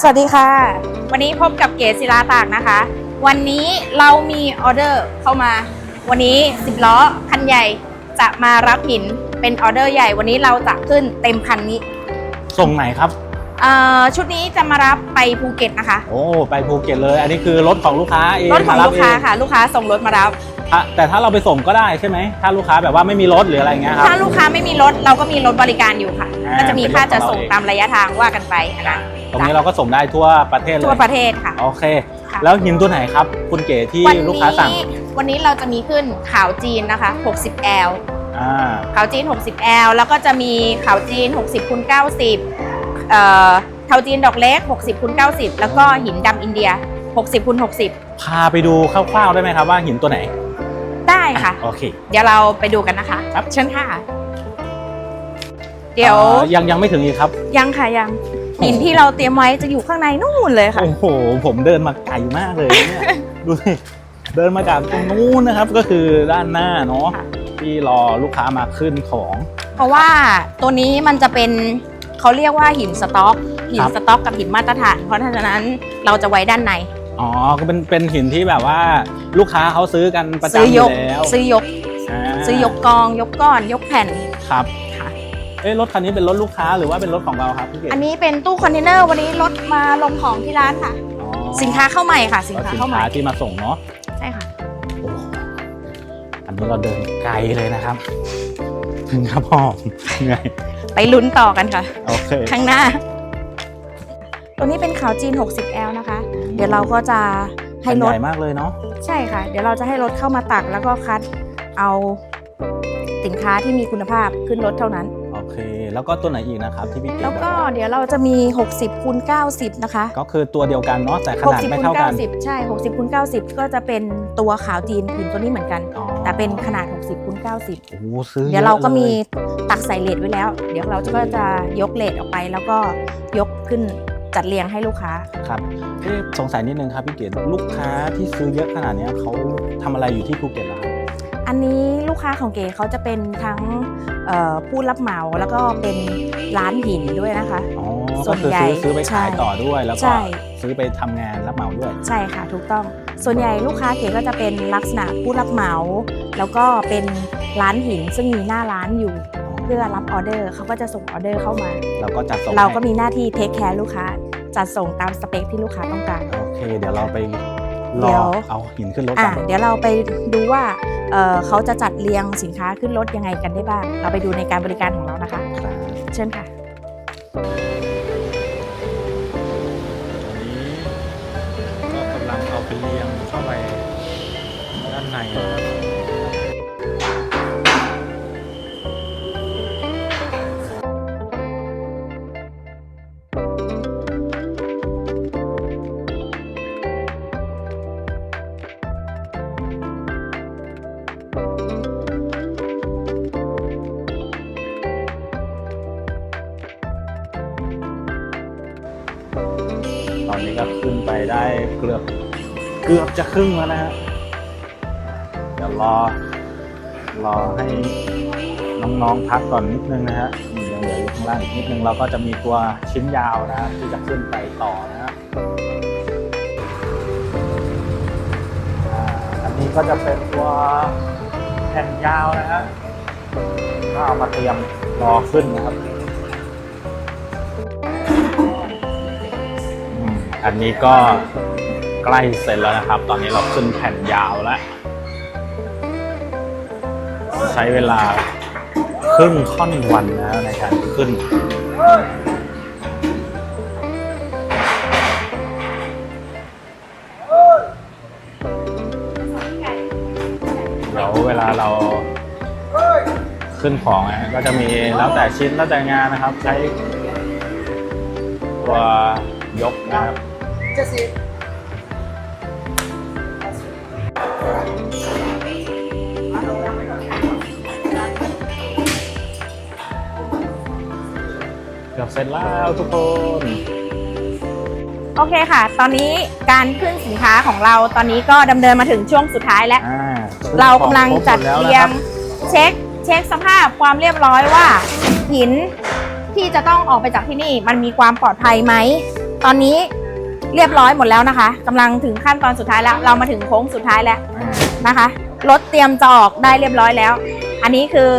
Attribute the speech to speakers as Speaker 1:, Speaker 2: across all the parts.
Speaker 1: สวัสดีค่ะ วันนี้พบกับเกศศิลาตากนะคะ วันนี้เรามีออเดอร์เข้ามา วันนี้ 10 ล้อคันใหญ่จะมารับหินเป็นออเดอร์ใหญ่ วันนี้เราจะขึ้นเต็มคันนี้
Speaker 2: ส่งไหนครับ
Speaker 1: เอ่อชุดนี้จะมารับไปภูเก็ตนะคะ
Speaker 2: โอ้ ไปภูเก็ตเลย อันนี้คือรถของลูกค้าเอง
Speaker 1: รถของ
Speaker 2: มาบ
Speaker 1: ลูกค้า
Speaker 2: เง
Speaker 1: ค่ะ ลูกค้าส่งรถมารับ
Speaker 2: อะแต่ถ้าเราไปส่งก็ได้ใช่ไหม ถ้าลูกค้าแบบว่าไม่มีรถหรืออะไรเงี้ยครับ
Speaker 1: ถ้าลูกค้าไม่มีรถเราก็มีรถบริการอยู่ค่ะ
Speaker 2: อ่า
Speaker 1: ก็จะมีค่าจะส่ง
Speaker 2: เป็นรถของเราเอง
Speaker 1: ตามระยะทางว่ากันไปนะคะ
Speaker 2: ตรงนี้เราก็ส่งได้ทั่วประเทศเลย
Speaker 1: ทั่วประเทศค่ะ
Speaker 2: โอเค
Speaker 1: ค่ะ
Speaker 2: แล้วหินตัวไหนครับ คุณเก๋ที่
Speaker 1: วัน
Speaker 2: ลูก
Speaker 1: นี้
Speaker 2: ค้าสั่ง
Speaker 1: วันนี้เราจะมีขึ้นขาวจีนนะคะ 60L
Speaker 2: อ่า
Speaker 1: ขาวจีน 60L แล้วก็จะมีขาวจีน 60คูณ90เอ่อขาวจีนดอกเล็ก 60คูณ90 แล้วก็หินดำอินเดีย 60คูณ60
Speaker 2: พาไปดูคร่าวๆได้ไหมครับว่าหินตัวไหน
Speaker 1: ได้ค่ะ
Speaker 2: โอเค
Speaker 1: เดี๋ยวเราไปดูกันนะคะ
Speaker 2: ครับ
Speaker 1: เชิญค่ะ เดี๋ยว
Speaker 2: อ่อยังยังไม่ถึงอีกครับ
Speaker 1: ยังค่ะยังหินที่เราเตรียมไว้จะอยู่ข้างในนู่นเลยค่ะ
Speaker 2: โอ้โห ผมเดินมาไกลมากเลยเนี่ย ดูสิเดินมาจากตรงนู้นนะครับ ก็คือด้านหน้าเนาะ
Speaker 1: ค่ะ
Speaker 2: ที่รอลูกค้ามาขึ้นของ
Speaker 1: เพราะว่าตัวนี้มันจะเป็นเขาเรียกว่าหินสต๊อกหิน
Speaker 2: ครับ
Speaker 1: สต๊อกกับหินมาตรฐาน เพราะฉะนั้นเราจะไว้ด้านใน
Speaker 2: อ๋อ ก็เป็นเป็นหินที่แบบว่าลูกค้าเขาซื้อกันประ
Speaker 1: ซื้อ
Speaker 2: จำอยยู่
Speaker 1: ก
Speaker 2: แล้ว
Speaker 1: ซื้อยกาซื้อยกกองยกก้อน ยกแผ่น
Speaker 2: ครับ
Speaker 1: ค่ะ
Speaker 2: เอ๊ะรถคันนี้เป็นรถลูกค้าหรือว่าเป็นรถของเราครับพี่เกศ
Speaker 1: อันนี้เป็นตู้คอนเทนเนอร์วันนี้รถมาลงของที่ร้านค่ะ
Speaker 2: อ๋อ
Speaker 1: สินค้าเข้าใหม่ค่ะ สิน
Speaker 2: ก็
Speaker 1: ค้า
Speaker 2: สิน
Speaker 1: เข้าใหม่
Speaker 2: ค้าที่มาส่งเนาะ
Speaker 1: ใช่ค่ะ
Speaker 2: โอ้อันนี้เราเดินไกลเลยนะครับ ถึงครับพ่อเหนื่อย
Speaker 1: ไปลุ้นต่อกันค่ะ
Speaker 2: โอเค
Speaker 1: ข้างหน้า ตัวนี้เป็นขาวจีน 60L นะคะ เดี๋ยวเราก็จะให้
Speaker 2: คัน
Speaker 1: ร
Speaker 2: ให
Speaker 1: ถ
Speaker 2: ญ่มากเลยเนาะ
Speaker 1: ใช่ค่ะ เดี๋ยวเราจะให้รถเข้ามาตักแล้วก็คัดเอาสินค้าที่มีคุณภาพขึ้นรถเท่านั้น
Speaker 2: โอเค แล้วก็ตัวไหนอีกนะครับที่พี่เกศ
Speaker 1: แล้วก็
Speaker 2: บอกา
Speaker 1: เดี๋ยวเราจะมี 60คูณ90 นะคะ
Speaker 2: ก็คือตัวเดียวกันเนาะแต่ขนาด
Speaker 1: 60
Speaker 2: ไม่
Speaker 1: คูณ
Speaker 2: เท่ากัน
Speaker 1: 90ใช่ 60คูณ90 ก็จะเป็นตัวขาวจีนผืนตัวนี้เหมือนกัน
Speaker 2: อ๋อ
Speaker 1: แต่เป็นขนาด 60คูณ90
Speaker 2: โอ้โหซื้อ
Speaker 1: เดี๋ยวเราก็มี
Speaker 2: ยอะล
Speaker 1: ตักใส่เลทไว้แล้ว เดี๋ยวเราก็จะยกเลทออกไปแล้วก็ยกขึ้น จัดเรียงให้ลูกค้า
Speaker 2: ครับเอ๊ะสงสัยนิดนึงครับพี่เกศลูกค้าที่ซื้อเยอะขนาดเนี้ยเขาทำอะไรอยู่ที่ภูเก็ตเหรอครับ
Speaker 1: อันนี้ลูกค้าของเก๋เขาจะเป็นทั้งเอ่อผู้รับเหมาแล้วก็เป็นร้านหินด้วยนะคะ
Speaker 2: อ๋อ
Speaker 1: ส่
Speaker 2: ก็
Speaker 1: วน
Speaker 2: คือ
Speaker 1: ใหญ่
Speaker 2: ซื้อซื้อไปขาย
Speaker 1: ใช่
Speaker 2: ต่อด้วย แล้ว
Speaker 1: ใช่
Speaker 2: ก็ซื้อไปทำงานรับเหมาด้วย
Speaker 1: ใช่ค่ะถูกต้อง ส่วนใหญ่ลูกค้าเก๋ก็จะเป็นลักษณะผู้รับเหมา แล้วก็เป็นร้านหินซึ่งมีหน้าร้านอยู่ เพื่อรับออเดอร์เขาก็จะส่งออเดอร์เข้ามา
Speaker 2: เราก็จัดส่ง
Speaker 1: เราก็
Speaker 2: ให้
Speaker 1: มีหน้าที่เทคแคร์ลูกค้า จัดส่งตามสเปคที่ลูกค้าต้องการ
Speaker 2: โอเค เดี๋ยวเราไปร
Speaker 1: เดี๋
Speaker 2: อ
Speaker 1: ยว
Speaker 2: เอาหินขึ้นรถ
Speaker 1: อะ
Speaker 2: กัน
Speaker 1: เดี๋ยวเราไปดูว่าเอ่อเขาจะจัดเรียงสินค้าขึ้นรถยังไงกันได้บ้าง เราไปดูในการบริการของเรานะคะ
Speaker 2: ครับ
Speaker 1: เชิญค่ะ
Speaker 2: อันนี้ก็กำลังเอาไปเรียงเข้าไปด้านในนะครับ อนนี้ก็ขึ้นไปได้เกือบเกือบจะครึ่งแล้วนะฮะเดี๋ยวรอ รอให้น้องๆพักก่อนนิดนึงนะฮะนี่ยังเหลืออยู่ข้างล่างอีกนิดนึงเราก็จะมีตัวชิ้นยาวนะฮะที่จะขึ้นไปต่อนะฮะอันนี้ก็จะเป็นตัวแผ่นยาวนะฮะก็เอามาเตรียมรอขึ้นนะครับ อันนี้ก็ใกล้เสร็จแล้วนะครับ ตอนนี้เราขึ้นแผ่นยาวแล้ว ใช้เวลาครึ่งค่อนวันนะในการขึ้นเดี๋ยวเวลาเราขึ้นของอะก็จะมีแล้วแต่ชิ้นแล้วแต่งานนะครับ ใช้ตัวยกนะครับ เกือบเสร็จแล้วทุกคน
Speaker 1: โอเคค่ะ ตอนนี้การขึ้นสินค้าของเราตอนนี้ก็ดำเนินมาถึงช่วงสุดท้ายแล้ว
Speaker 2: อ่า
Speaker 1: เรากำลังจัด
Speaker 2: คบหมแล้ว
Speaker 1: เรียง
Speaker 2: นะคบ
Speaker 1: เช็คเช็คสภาพความเรียบร้อยว่า หินที่จะต้องออกไปจากที่นี่ มันมีความปลอดภัยไหม ตอนนี้ เรียบร้อยหมดแล้วนะคะกำลังถึงขั้นตอนสุดท้ายแล้ว เรามาถึงโค้งสุดท้ายแล้ว
Speaker 2: อ่า
Speaker 1: นะคะรถเตรียมจะออกได้เรียบร้อยแล้ว อันนี้คือ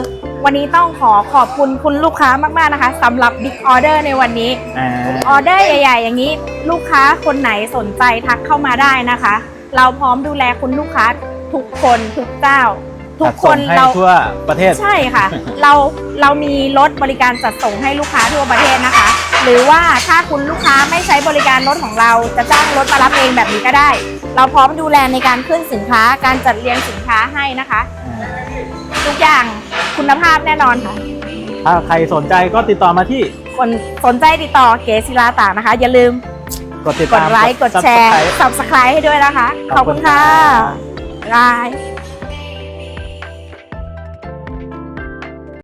Speaker 1: วันนี้ต้องขอขอบคุณคุณลูกค้ามากๆนะคะสำหรับบิ๊กออเดอร์ในวันนี้
Speaker 2: อ่า
Speaker 1: ออเดอร์ใหญ่ๆ อย่างนี้ลูกค้าคนไหนสนใจทักเข้ามาได้นะคะ เราพร้อมดูแลคุณลูกค้าทุกคนทุกเจ้า ทุกคน
Speaker 2: จัดส่งให้
Speaker 1: เรา
Speaker 2: ทั่วประเทศ
Speaker 1: ใช่ค่ะ เราเรามีรถบริการจัดส่งให้ลูกค้าทั่วประเทศนะคะ หรือว่าถ้าคุณลูกค้าไม่ใช้บริการรถของเราจะจ้างรถมารับเองแบบนี้ก็ได้ เราพร้อมดูแลในการขึ้นสินค้าการจัดเรียงสินค้าให้นะคะ ทุกอย่างคุณภาพแน่นอนค่ะ
Speaker 2: ถ้าใครสนใจก็ติดต่อมาที่
Speaker 1: คนสนใจติดต่อเก๋ศิลาต่างนะคะ อย่าลืม
Speaker 2: กดติด
Speaker 1: ก
Speaker 2: ตา
Speaker 1: ด
Speaker 2: ม
Speaker 1: ไลค์กดแชร์
Speaker 2: Subscribe
Speaker 1: subscribe ให้ด้วยนะคะ ขอบคุณค่ะ
Speaker 2: ขอบคุณครับ
Speaker 1: บาย